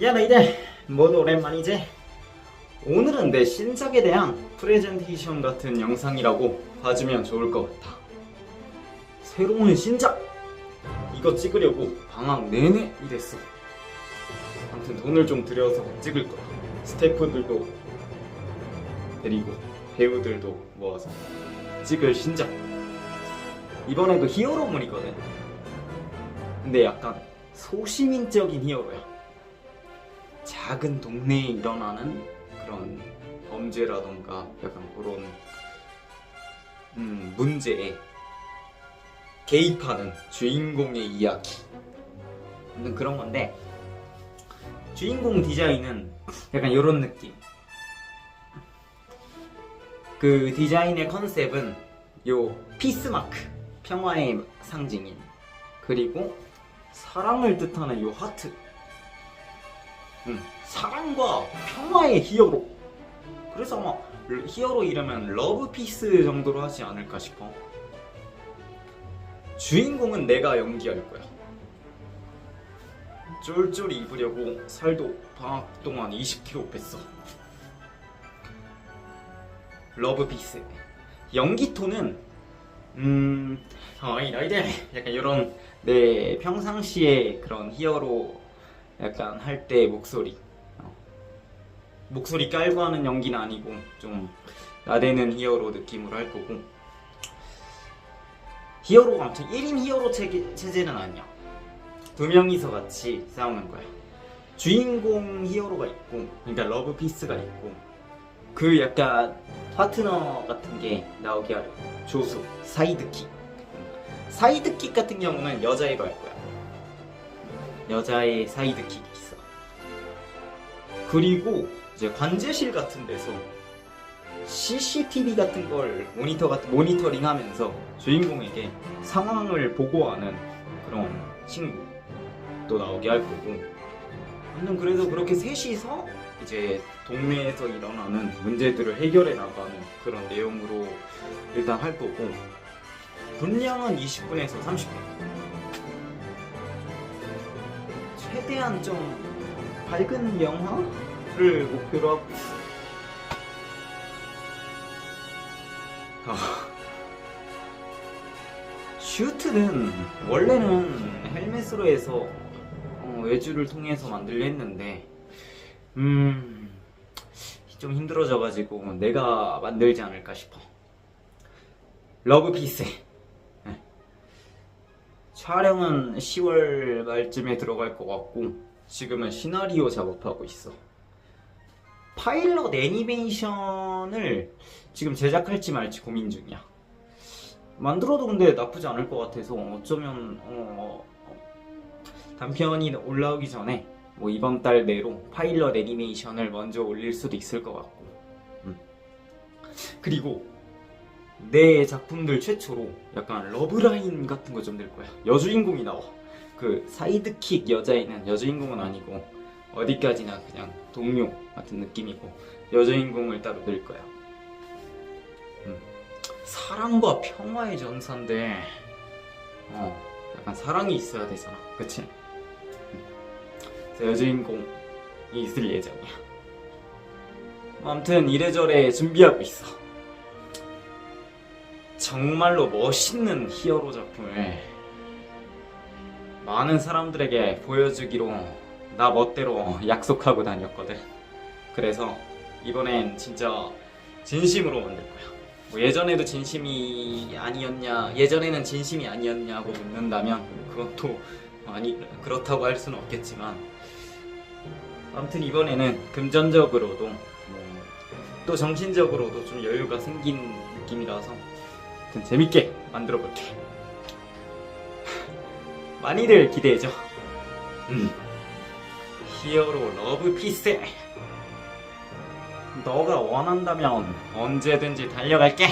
야 너희들. 모두 오랜만이지? 오늘은 내 신작에 대한 프레젠테이션 같은 영상이라고 봐주면 좋을 것 같아. 새로운 신작! 이거 찍으려고 방학 내내 일했어. 아무튼 돈을 좀 들여서 찍을 거야. 스태프들도 데리고 배우들도 모아서 찍을 신작. 이번에도 히어로물이거든. 근데 약간 소시민적인 히어로야 작은 동네에 일어나는 그런 범죄라던가 약간 그런 음, 문제에 개입하는 주인공의 이야기. 그런 건데 주인공 디자인은 약간 이런 느낌. 그 디자인의 컨셉은 요 피스마크 평화의 상징인. 그리고 사랑을 뜻하는 요 하트 음, 사랑과 평화의 히어로. 그래서 아마 히어로 이러면 러브 피스 정도로 하지 않을까 싶어. 주인공은 내가 연기할 거야. 쫄쫄 입으려고 살도 방학 동안 20kg 뺐어. 러브 피스 연기 톤은 음 어이 너희들 약간 이런 내 평상시에 그런 히어로 약간 할 때 목소리. 어. 목소리 깔고 하는 연기는 아니고 좀 나대는 히어로 느낌으로 할 거고. 히어로가 아무튼 1인 히어로 체계, 체제는 아니야. 두 명이서 같이 싸우는 거야. 주인공 히어로가 있고 그러니까 러브 피스가 있고 그 약간 파트너 같은 게 나오게 하려고. 조수 사이드킥. 사이드킥 같은 경우는 여자애가 할 거야 여자의 사이드킥이 있어. 그리고 이제 관제실 같은 데서 CCTV 같은 걸 모니터 같은 모니터링 하면서 주인공에게 상황을 보고하는 그런 친구도 나오게 할 거고. 아무튼 그래서 그렇게 셋이서 이제 동네에서 일어나는 문제들을 해결해 나가는 그런 내용으로 일단 할 거고. 분량은 20분에서 30분 최대한 좀 밝은 영화를 목표로 하고 아, 슈트는 원래는 헬멧으로 해서 어, 외주를 통해서 만들려 했는데 음 좀 힘들어져가지고 내가 만들지 않을까 싶어 러브 피스 네. 촬영은 10월 말쯤에 들어갈 것 같고 지금은 시나리오 작업하고 있어. 파일럿 애니메이션을 지금 제작할지 말지 고민 중이야. 만들어도 근데 나쁘지 않을 것 같아서 어쩌면 어, 어, 단편이 올라오기 전에 뭐 이번 달 내로 파일럿 애니메이션을 먼저 올릴 수도 있을 것 같고. 음. 그리고 내 작품들 최초로 약간 러브라인 같은 거 좀 낼 거야 여주인공이 나와 그 사이드킥 여자애는 여주인공은 아니고 어디까지나 그냥 동료 같은 느낌이고 여주인공을 따로 낼 거야 음. 사랑과 평화의 전사인데 어 약간 사랑이 있어야 되잖아 그치? 그래서 여주인공이 있을 예정이야. 아무튼 이래저래 준비하고 있어. 정말로 멋있는 히어로 작품을 많은 사람들에게 보여주기로 나 멋대로 약속하고 다녔거든. 그래서 이번엔 진짜 진심으로 만들 거야. 뭐 예전에도 진심이 아니었냐, 예전에는 진심이 아니었냐고 묻는다면 그것도 아니 그렇다고 할 수는 없겠지만 아무튼 이번에는 금전적으로도 뭐, 또 정신적으로도 좀 여유가 생긴 느낌이라서 아무튼 재밌게 만들어 볼게. 많이들 기대해줘. 음. 히어로 러브 피스. 너가 원한다면 언제든지 달려갈게.